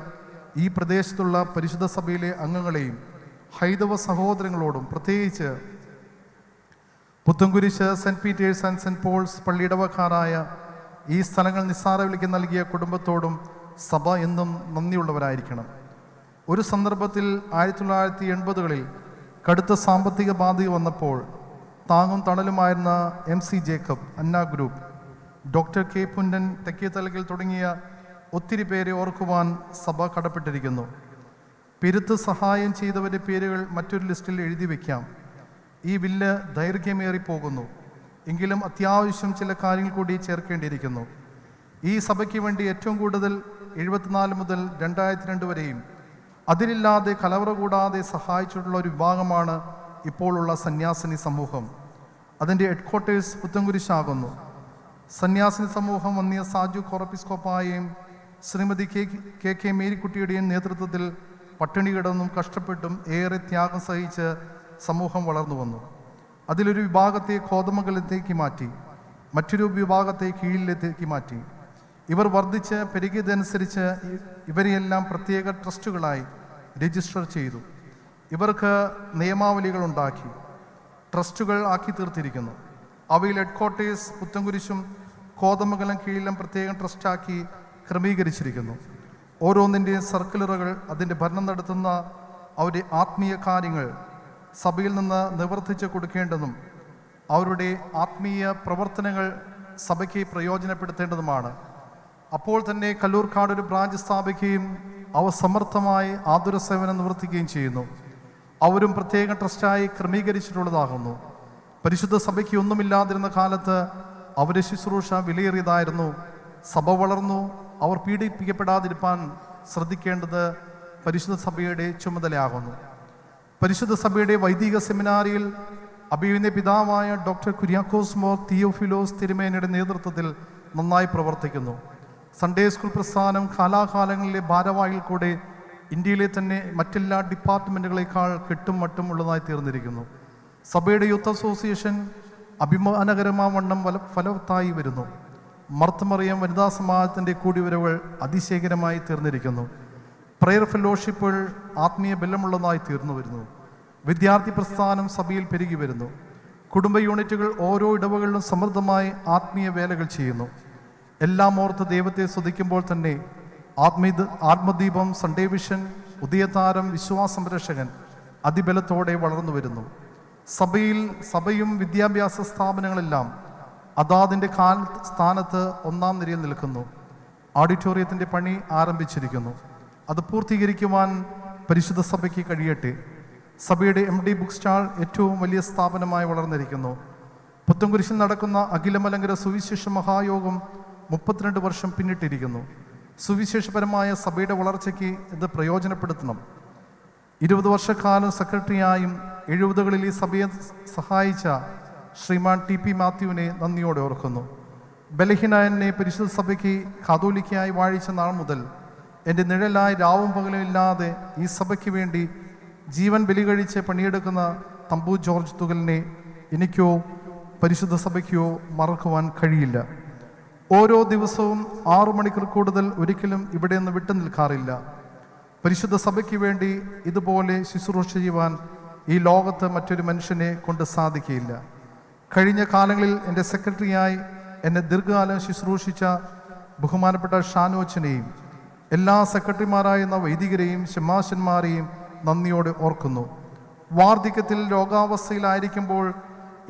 ഈ പ്രദേശത്തുള്ള പരിശുദ്ധ സഭയിലെ അംഗങ്ങളെയും ഹൈന്ദവ സഹോദരങ്ങളോടും പ്രത്യേകിച്ച് Puthencruz Saint Peter's and Saint Paul's പള്ളിയിടവക്കാരായ ഈ സ്ഥലങ്ങൾ നിസ്സാര വിലയ്ക്ക് നൽകിയ കുടുംബത്തോടും സഭ എന്നും നന്ദിയുള്ളവരായിരിക്കണം. ഒരു സന്ദർഭത്തിൽ ആയിരത്തി തൊള്ളായിരത്തി എൺപതുകളിൽ കടുത്ത സാമ്പത്തിക ബാധ്യത വന്നപ്പോൾ താങ്ങും തണലുമായിരുന്ന M C Jacob Anna group doctor K Punnan തെക്കേത്തലകിൽ തുടങ്ങിയ ഒത്തിരി പേരെ ഓർക്കുവാൻ സഭ കടപ്പെട്ടിരിക്കുന്നു. പെരുത്ത് സഹായം ചെയ്തവരുടെ പേരുകൾ മറ്റൊരു ലിസ്റ്റിൽ എഴുതി വയ്ക്കാം ഈ ബില്ല് ദൈർഘ്യമേറി പോകുന്നു. എങ്കിലും അത്യാവശ്യം ചില കാര്യങ്ങൾ കൂടി ചേർക്കേണ്ടിയിരിക്കുന്നു. ഈ സഭയ്ക്ക് വേണ്ടി ഏറ്റവും കൂടുതൽ എഴുപത്തിനാല് മുതൽ രണ്ടായിരത്തി രണ്ട് വരെയും അതിലില്ലാതെ കലവറ കൂടാതെ സഹായിച്ചിട്ടുള്ള ഒരു വിഭാഗമാണ് ഇപ്പോഴുള്ള സന്യാസിനി സമൂഹം. അതിന്റെ ഹെഡ്ക്വാർട്ടേഴ്സ് പുത്തൻകുരിശാകുന്നു. സന്യാസിനി സമൂഹം വന്നിയ സാജു കോറപ്പിസ്കോപ്പായെയും ശ്രീമതി കെ കെ കെ മേരിക്കുട്ടിയുടെയും നേതൃത്വത്തിൽ പട്ടിണി കിടന്നും കഷ്ടപ്പെട്ടും ഏറെ ത്യാഗം സഹിച്ച് സമൂഹം വളർന്നു വന്നു. അതിലൊരു വിഭാഗത്തെ കോതമംഗലത്തേക്ക് മാറ്റി മറ്റൊരു വിഭാഗത്തെ കീഴിലേക്ക് മാറ്റി. ഇവർ വർദ്ധിച്ച് പെരുകിയതനുസരിച്ച് ഇവരെയെല്ലാം പ്രത്യേക ട്രസ്റ്റുകളായി രജിസ്റ്റർ ചെയ്തു. ഇവർക്ക് നിയമാവലികൾ ഉണ്ടാക്കി ട്രസ്റ്റുകൾ ആക്കി തീർത്തിരിക്കുന്നു. അവയിൽ ഹെഡ് ക്വാർട്ടേഴ്സ് പുത്തൻകുരിശും കോതമംഗലം കീഴിലും പ്രത്യേകം ട്രസ്റ്റാക്കി ക്രമീകരിച്ചിരിക്കുന്നു. ഓരോന്നിന്റെയും സർക്കുലറുകൾ അതിന്റെ ഭരണം നടത്തുന്ന അവരുടെ ആത്മീയ കാര്യങ്ങൾ സഭയിൽ നിന്ന് നിവർത്തിച്ച് കൊടുക്കേണ്ടതും അവരുടെ ആത്മീയ പ്രവർത്തനങ്ങൾ സഭയ്ക്ക് പ്രയോജനപ്പെടുത്തേണ്ടതുമാണ്. അപ്പോൾ തന്നെ കല്ലൂർക്കാട് ഒരു ബ്രാഞ്ച് സ്ഥാപിക്കുകയും അവ സമർത്ഥമായി ആതുര സേവനം നിവർത്തിക്കുകയും ചെയ്യുന്നു. അവരും പ്രത്യേക ട്രസ്റ്റായി ക്രമീകരിച്ചിട്ടുള്ളതാകുന്നു. പരിശുദ്ധ സഭയ്ക്ക് ഒന്നുമില്ലാതിരുന്ന കാലത്ത് അവരുടെ ശുശ്രൂഷ വിലയേറിയതായിരുന്നു. സഭ വളർന്നു അവർ പീഡിപ്പിക്കപ്പെടാതിരിക്കാൻ ശ്രദ്ധിക്കേണ്ടത് പരിശുദ്ധ സഭയുടെ ചുമതലയാകുന്നു. പരിശുദ്ധ സഭയുടെ വൈദിക സെമിനാരിയിൽ അബീവിന്റെ പിതാവായ ഡോക്ടർ കുര്യാക്കോസ് മോർ തിയോഫിലോസ് തിരുമേനയുടെ നേതൃത്വത്തിൽ നന്നായി പ്രവർത്തിക്കുന്നു. സൺഡേ സ്കൂൾ പ്രസ്ഥാനം കാലാകാലങ്ങളിലെ ഭാരവാഹികൾ കൂടെ ഇന്ത്യയിലെ തന്നെ മറ്റെല്ലാ ഡിപ്പാർട്ട്മെന്റുകളേക്കാൾ കെട്ടും മട്ടും ഉള്ളതായി തീർന്നിരിക്കുന്നു. സഭയുടെ യൂത്ത് അസോസിയേഷൻ അഭിമാനകരമാവണ്ണം വല ഫലവത്തായി വരുന്നു. മർത്തമറിയം വനിതാ സമാജത്തിന്റെ കൂടിവരവുകൾ അതിശയകരമായി തീർന്നിരിക്കുന്നു. പ്രയർ ഫെലോഷിപ്പുകൾ ആത്മീയ ബലമുള്ളതായി തീർന്നു വരുന്നു. വിദ്യാർത്ഥി പ്രസ്ഥാനം സഭയിൽ പെരുകി വരുന്നു. കുടുംബ യൂണിറ്റുകൾ ഓരോ ഇടവകളിലും സമൃദ്ധമായി ആത്മീയ വേലകൾ ചെയ്യുന്നു. എല്ലാം ഓർത്ത് ദൈവത്തെ സ്തുതിക്കുമ്പോൾ തന്നെ ആത്മീയ ആത്മദീപം സൺഡേ വിഷൻ ഉദയതാരം വിശ്വാസ സംരക്ഷകൻ അതിബലത്തോടെ വളർന്നു വരുന്നു. സഭയിൽ സഭയും വിദ്യാഭ്യാസ സ്ഥാപനങ്ങളെല്ലാം അതാതിന്റെ കാൽ സ്ഥാനത്ത് ഒന്നാം നിരയിൽ നിൽക്കുന്നു. ഓഡിറ്റോറിയത്തിന്റെ പണി ആരംഭിച്ചിരിക്കുന്നു. അത് പൂർത്തീകരിക്കുവാൻ പരിശുദ്ധ സഭയ്ക്ക് കഴിയട്ടെ. സഭയുടെ എം ഡി ബുക്ക് സ്റ്റാൾ ഏറ്റവും വലിയ സ്ഥാപനമായി വളർന്നിരിക്കുന്നു. പുത്തൻകുരിശിൽ നടക്കുന്ന അഖിലമലങ്കര സുവിശേഷ മഹായോഗം മുപ്പത്തിരണ്ട് വർഷം പിന്നിട്ടിരിക്കുന്നു. സുവിശേഷപരമായ സഭയുടെ വളർച്ചയ്ക്ക് ഇത് പ്രയോജനപ്പെടുത്തണം. ഇരുപത് വർഷക്കാലം സെക്രട്ടറിയായും എഴുപതുകളിൽ ഈ സഭയെ സഹായിച്ച ശ്രീമാൻ ടി പി മാത്യുവിനെ നന്ദിയോടെ ഓർക്കുന്നു. ബലഹീനായനെ പരിശുദ്ധ സഭയ്ക്ക് കാതോലിക്കയായി വാഴിച്ച നാൾ മുതൽ എന്റെ നിഴലായി രാവും പകലും ഇല്ലാതെ ഈ സഭയ്ക്ക് വേണ്ടി ജീവൻ ബലി കഴിച്ച് പണിയെടുക്കുന്ന തമ്പു ജോർജ് തുകലിനെ എനിക്കോ പരിശുദ്ധ സഭയ്ക്കോ മറക്കുവാൻ കഴിയില്ല. ഓരോ ദിവസവും ആറു മണിക്കൂർ കൂടുതൽ ഒരിക്കലും ഇവിടെ നിന്ന് വിട്ടു നിൽക്കാറില്ല. പരിശുദ്ധ സഭയ്ക്ക് വേണ്ടി ഇതുപോലെ ശുശ്രൂഷ ചെയ്യുവാൻ ഈ ലോകത്ത് മറ്റൊരു മനുഷ്യനെ കൊണ്ട് സാധിക്കുകയില്ല കഴിഞ്ഞ കാലങ്ങളിൽ എന്റെ സെക്രട്ടറിയായി എന്നെ ദീർഘകാലം ശുശ്രൂഷിച്ച ബഹുമാനപ്പെട്ട ഷാനോച്ചനെയും എല്ലാ സെക്രട്ടറിമാരായിരുന്ന വൈദികരെയും ശമാശന്മാരെയും നന്ദിയോടെ ഓർക്കുന്നു. വാർദ്ധക്യത്തിൽ രോഗാവസ്ഥയിലായിരിക്കുമ്പോൾ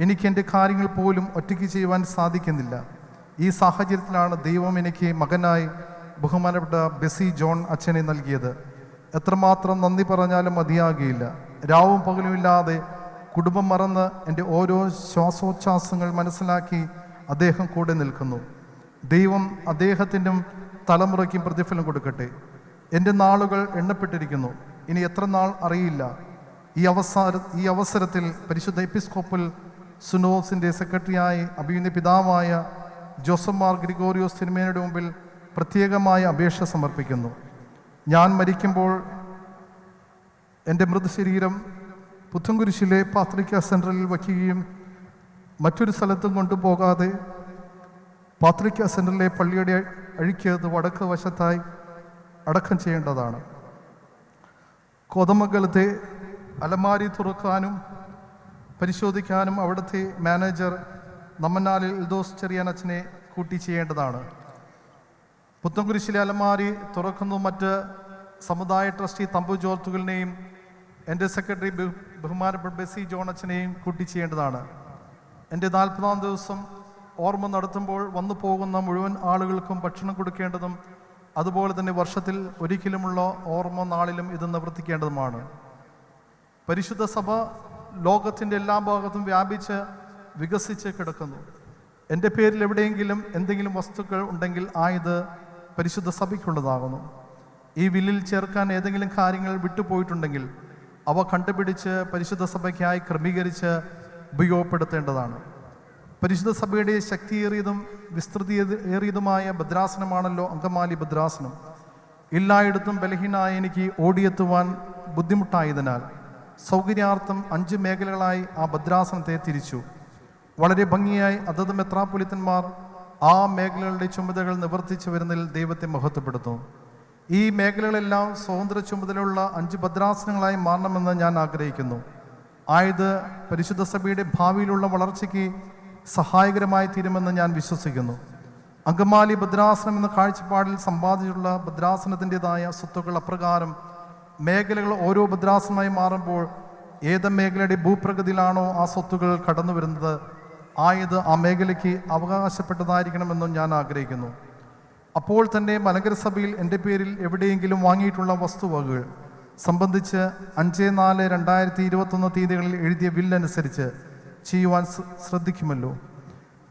എനിക്ക് എന്റെ കാര്യങ്ങൾ പോലും ഒറ്റയ്ക്ക് ചെയ്യുവാൻ സാധിക്കുന്നില്ല. ഈ സാഹചര്യത്തിലാണ് ദൈവം എനിക്ക് മകനായി ബഹുമാനപ്പെട്ട ബെസി ജോൺ അച്ഛനെ നൽകിയത്. എത്രമാത്രം നന്ദി പറഞ്ഞാലും മതിയാകുകയില്ല രാവും പകലുമില്ലാതെ കുടുംബം മറന്ന് എന്റെ ഓരോ ശ്വാസോച്ഛാസങ്ങൾ മനസ്സിലാക്കി അദ്ദേഹം കൂടെ നിൽക്കുന്നു. ദൈവം അദ്ദേഹത്തിനും തലമുറയ്ക്കും പ്രതിഫലം കൊടുക്കട്ടെ. എന്റെ നാളുകൾ എണ്ണപ്പെട്ടിരിക്കുന്നു. ഇനി എത്ര നാൾ അറിയില്ല. ഈ അവസാര ഈ അവസരത്തിൽ പരിശുദ്ധ എപ്പിസ്കോപ്പൽ സുനോസിന്റെ സെക്രട്ടറിയായി അഭിയുന്ന പിതാവായ ജോസഫ് മാർ ഗ്രിഗോറിയോസ് തിരുമേനയുടെ മുമ്പിൽ പ്രത്യേകമായ അപേക്ഷ സമർപ്പിക്കുന്നു. ഞാൻ മരിക്കുമ്പോൾ എന്റെ മൃതശരീരം പുത്തൻകുരിശിലെ പാത്രിക സെന്ററിൽ വയ്ക്കുകയും മറ്റൊരു സ്ഥലത്തും കൊണ്ടുപോകാതെ പാത്രിക സെന്ററിലെ പള്ളിയുടെ അഴിക്കകത്ത് വടക്ക് വശത്തായി അടക്കം ചെയ്യേണ്ടതാണ്. കോതമംഗലത്തെ അലമാരി തുറക്കാനും പരിശോധിക്കാനും അവിടുത്തെ മാനേജർ നമ്മനാലിൽ ഇൽദോസ് ചെറിയാനച്ഛനെ കൂട്ടി ചെയ്യേണ്ടതാണ്. പുത്തൻകുരിശിലെ അലമാരി തുറക്കുന്നു മറ്റ് സമുദായ ട്രസ്റ്റി തമ്പു ജോർത്തുകളിനെയും എന്റെ സെക്രട്ടറി ബഹുമാനപ്പെട്ട ബെസി ജോൺ അച്ഛനെയും കൂട്ടി ചെയ്യേണ്ടതാണ്. എന്റെ നാൽപ്പതാം ദിവസം ഓർമ്മ നടത്തുമ്പോൾ വന്നു പോകുന്ന മുഴുവൻ ആളുകൾക്കും ഭക്ഷണം കൊടുക്കേണ്ടതും അതുപോലെ തന്നെ വർഷത്തിൽ ഒരിക്കലുമുള്ള ഓർമ്മ നാളിലും ഇത് നിവർത്തിക്കേണ്ടതുമാണ്. പരിശുദ്ധ സഭ ലോകത്തിന്റെ എല്ലാ ഭാഗത്തും വ്യാപിച്ച് വികസിച്ച് കിടക്കുന്നു. എന്റെ പേരിൽ എവിടെയെങ്കിലും എന്തെങ്കിലും വസ്തുക്കൾ ഉണ്ടെങ്കിൽ ആയത് പരിശുദ്ധ സഭയ്ക്കുള്ളതാകുന്നു. ഈ വില്ലിൽ ചേർക്കാൻ ഏതെങ്കിലും കാര്യങ്ങൾ വിട്ടുപോയിട്ടുണ്ടെങ്കിൽ അവ കണ്ടുപിടിച്ച് പരിശുദ്ധ സഭയ്ക്കായി ക്രമീകരിച്ച് ഉപയോഗപ്പെടുത്തേണ്ടതാണ്. പരിശുദ്ധ സഭയുടെ ശക്തിയേറിയതും വിസ്തൃതി ഏറിയതുമായ ഭദ്രാസനമാണല്ലോ അങ്കമാലി ഭദ്രാസനം. എല്ലായിടത്തും ബലഹീനായ എനിക്ക് ഓടിയെത്തുവാൻ ബുദ്ധിമുട്ടായതിനാൽ സൗകര്യാർത്ഥം അഞ്ച് മേഖലകളായി ആ ഭദ്രാസനത്തെ തിരിച്ചു. വളരെ ഭംഗിയായി അതത് മെത്രാപൊലിത്തന്മാർ ആ മേഖലകളുടെ ചുമതലകൾ നിവർത്തിച്ചു വരുന്നതിൽ ദൈവത്തെ മഹത്വപ്പെടുത്തും ഈ മേഖലകളെല്ലാം സ്വതന്ത്ര ചുമതലയുള്ള അഞ്ച് ഭദ്രാസനങ്ങളായി മാറണമെന്ന് ഞാൻ ആഗ്രഹിക്കുന്നു. ആയത് പരിശുദ്ധ സഭയുടെ ഭാവിയിലുള്ള വളർച്ചയ്ക്ക് സഹായകരമായി തീരുമെന്ന് ഞാൻ വിശ്വസിക്കുന്നു. അങ്കമാലി ഭദ്രാസനം എന്ന കാഴ്ചപ്പാടിൽ സമ്പാദിച്ചിട്ടുള്ള ഭദ്രാസനത്തിന്റെതായ സ്വത്തുക്കൾ അപ്രകാരം മേഖലകൾ ഓരോ ഭദ്രാസനമായി മാറുമ്പോൾ ഏത് മേഖലയുടെ ഭൂപ്രകൃതിയിലാണോ ആ സ്വത്തുകൾ കടന്നു വരുന്നത് ആയത് ആ മേഖലയ്ക്ക് അവകാശപ്പെട്ടതായിരിക്കണമെന്നും ഞാൻ ആഗ്രഹിക്കുന്നു. അപ്പോൾ തന്നെ മലങ്കര സഭയിൽ എന്റെ പേരിൽ എവിടെയെങ്കിലും വാങ്ങിയിട്ടുള്ള വസ്തുവകകൾ സംബന്ധിച്ച് അഞ്ച് നാല് രണ്ടായിരത്തി ഇരുപത്തൊന്ന് തീയതികളിൽ എഴുതിയ ബില്ലനുസരിച്ച് ചെയ്യുവാൻ ശ്ര- ശ്രദ്ധിക്കുമല്ലോ.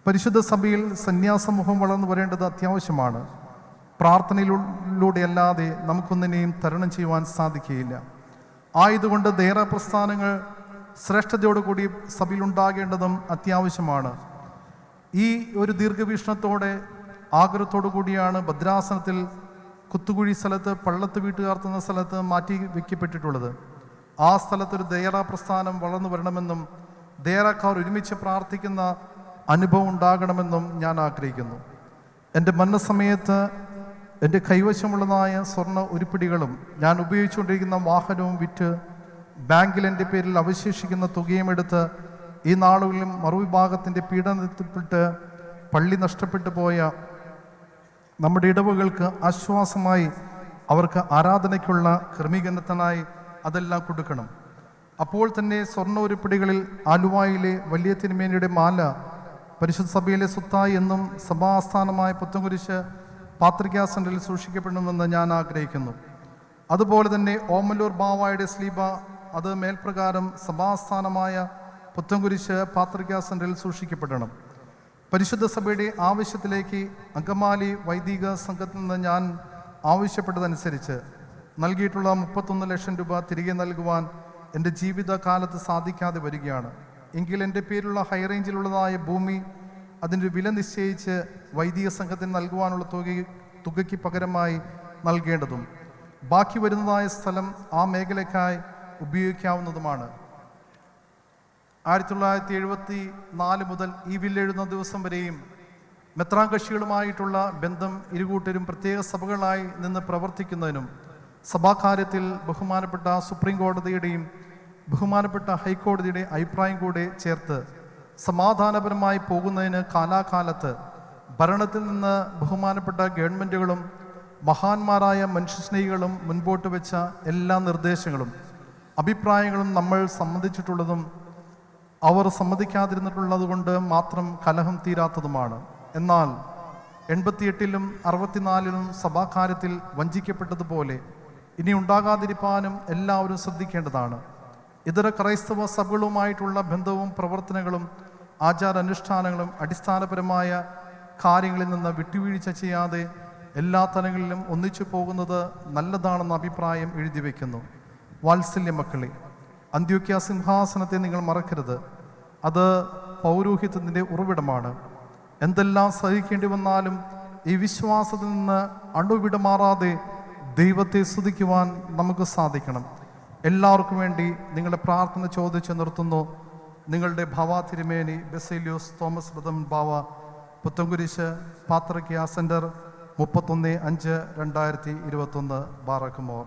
പരിശുദ്ധ സഭയിൽ സന്യാസമൂഹം വളർന്നു വരേണ്ടത് അത്യാവശ്യമാണ്. പ്രാർത്ഥനയിലൂടെ അല്ലാതെ നമുക്കൊന്നിനെയും തരണം ചെയ്യുവാൻ സാധിക്കുകയില്ല. ആയതുകൊണ്ട് ദേറ പ്രസ്ഥാനങ്ങൾ ശ്രേഷ്ഠതയോടുകൂടി സഭയിലുണ്ടാകേണ്ടതും അത്യാവശ്യമാണ്. ഈ ഒരു ദീർഘവീക്ഷണത്തോടെ ആഗ്രഹത്തോടു കൂടിയാണ് ഭദ്രാസനത്തിൽ കുത്തുകുഴി സ്ഥലത്ത് പള്ളത്ത് വീട്ടുകാർത്തുന്ന സ്ഥലത്ത് മാറ്റി വയ്ക്കപ്പെട്ടിട്ടുള്ളത് ആ സ്ഥലത്തൊരു ദയറ പ്രസ്ഥാനം വളർന്നു വരണമെന്നും ദേറക്കാർ ഒരുമിച്ച് പ്രാർത്ഥിക്കുന്ന അനുഭവം ഉണ്ടാകണമെന്നും ഞാൻ ആഗ്രഹിക്കുന്നു. എന്റെ മരണസമയത്ത് എന്റെ കൈവശമുള്ളതായ സ്വർണ ഉരുപ്പിടികളും ഞാൻ ഉപയോഗിച്ചുകൊണ്ടിരിക്കുന്ന വാഹനവും വിറ്റ് ബാങ്കിൽ എന്റെ പേരിൽ അവശേഷിക്കുന്ന തുകയും എടുത്ത് ഈ നാളുകളിലും മറുവിഭാഗത്തിന്റെ പീഡനത്തിൽപ്പെട്ട് പള്ളി നഷ്ടപ്പെട്ടു പോയ നമ്മുടെ ഇടവുകൾക്ക് ആശ്വാസമായി അവർക്ക് ആരാധനയ്ക്കുള്ള ക്രമീകരണത്തിനായി അതെല്ലാം കൊടുക്കണം. അപ്പോൾ തന്നെ സ്വർണ ഉരുപ്പിടികളിൽ ആലുവായിലെ വലിയ തിരുമേനിയുടെ മാല പരിശുദ്ധ സഭയിലെ സുത്തായി എന്നും സഭാസ്ഥാനമായ പുത്തൻകുരിശ് പാത്രികാ സെന്ററിൽ സൂക്ഷിക്കപ്പെടണമെന്ന് ഞാൻ ആഗ്രഹിക്കുന്നു. അതുപോലെ തന്നെ ഓമല്ലൂർ ബാവായുടെ സ്ലീബ അത് മേൽപ്രകാരം സഭാസ്ഥാനമായ പുത്തൻകുരിശ് പാത്രികാ സെന്ററിൽ സൂക്ഷിക്കപ്പെടണം. പരിശുദ്ധ സഭയുടെ ആവശ്യത്തിലേക്ക് അങ്കമാലി വൈദിക സംഘത്തിൽ നിന്ന് ഞാൻ ആവശ്യപ്പെട്ടതനുസരിച്ച് നൽകിയിട്ടുള്ള മുപ്പത്തൊന്ന് ലക്ഷം രൂപ തിരികെ നൽകുവാൻ എന്റെ ജീവിതകാലത്ത് സാധിക്കാതെ വരികയാണ്. എങ്കിൽ എന്റെ പേരിലുള്ള ഹൈ റേഞ്ചിലുള്ളതായ ഭൂമി അതിന്റെ വില നിശ്ചയിച്ച് വൈദിക സംഘത്തിന് നൽകുവാനുള്ള തുക തുകയ്ക്ക് പകരമായി നൽകേണ്ടതും ബാക്കി വരുന്നതായ സ്ഥലം ആ മേഖലയ്ക്കായി ഉപയോഗിക്കാവുന്നതുമാണ്. ആയിരത്തി തൊള്ളായിരത്തി എഴുപത്തി നാല് മുതൽ ഈ ബില്ലെഴുതുന്ന ദിവസം വരെയും മെത്രാകക്ഷികളുമായിട്ടുള്ള ബന്ധം ഇരുകൂട്ടരും പ്രത്യേക സഭകളായി നിന്ന് പ്രവർത്തിക്കുന്നതിനും സഭാകാര്യത്തിൽ ബഹുമാനപ്പെട്ട സുപ്രീം കോടതിയുടെയും ബഹുമാനപ്പെട്ട ഹൈക്കോടതിയുടെ അഭിപ്രായം കൂടെ ചേർത്ത് സമാധാനപരമായി പോകുന്നതിന് കാലാകാലത്ത് ഭരണത്തിൽ നിന്ന് ബഹുമാനപ്പെട്ട ഗവൺമെന്റുകളും മഹാന്മാരായ മനുഷ്യസ്നേഹികളും മുൻപോട്ട് വെച്ച എല്ലാ നിർദ്ദേശങ്ങളും അഭിപ്രായങ്ങളും നമ്മൾ സമ്മതിച്ചിട്ടുള്ളതും അവർ സമ്മതിക്കാതിരുന്നിട്ടുള്ളത് കൊണ്ട് മാത്രം കലഹം തീരാത്തതുമാണ്. എന്നാൽ എൺപത്തിയെട്ടിലും അറുപത്തിനാലിലും സഭാകാര്യത്തിൽ വഞ്ചിക്കപ്പെട്ടതുപോലെ ഇനി ഉണ്ടാകാതിരിക്കാനും എല്ലാവരും ശ്രദ്ധിക്കേണ്ടതാണ്. ഇതര ക്രൈസ്തവ സഭകളുമായിട്ടുള്ള ബന്ധവും പ്രവർത്തനങ്ങളും ആചാരാനുഷ്ഠാനങ്ങളും അടിസ്ഥാനപരമായ കാര്യങ്ങളിൽ നിന്ന് വിട്ടുവീഴ്ച ചെയ്യാതെ എല്ലാ തലങ്ങളിലും ഒന്നിച്ചു പോകുന്നത് നല്ലതാണെന്ന അഭിപ്രായം എഴുതി വയ്ക്കുന്നു. വാത്സല്യ മക്കളെ അന്ത്യോക്യ സിംഹാസനത്തെ നിങ്ങൾ മറക്കരുത്. അത് പൗരോഹിത്യത്തിന്റെ ഉറവിടമാണ്. എന്തെല്ലാം സഹിക്കേണ്ടി വന്നാലും ഈ വിശ്വാസത്തിൽ നിന്ന് അണുവിടമാറാതെ ദൈവത്തെ സ്തുതിക്കുവാൻ നമുക്ക് സാധിക്കണം. എല്ലാവർക്കും വേണ്ടി നിങ്ങളുടെ പ്രാർത്ഥന ചോദിച്ച് നിർത്തുന്നു. നിങ്ങളുടെ ഭവ തിരുമേനി ബെസേലിയോസ് തോമസ് ബ്രദം ബാവ പുത്തംകുരിശ് പാത്രക്യാ സെന്റർ മുപ്പത്തൊന്ന് അഞ്ച് രണ്ടായിരത്തി ഇരുപത്തൊന്ന് ബാറക്കുമോർ.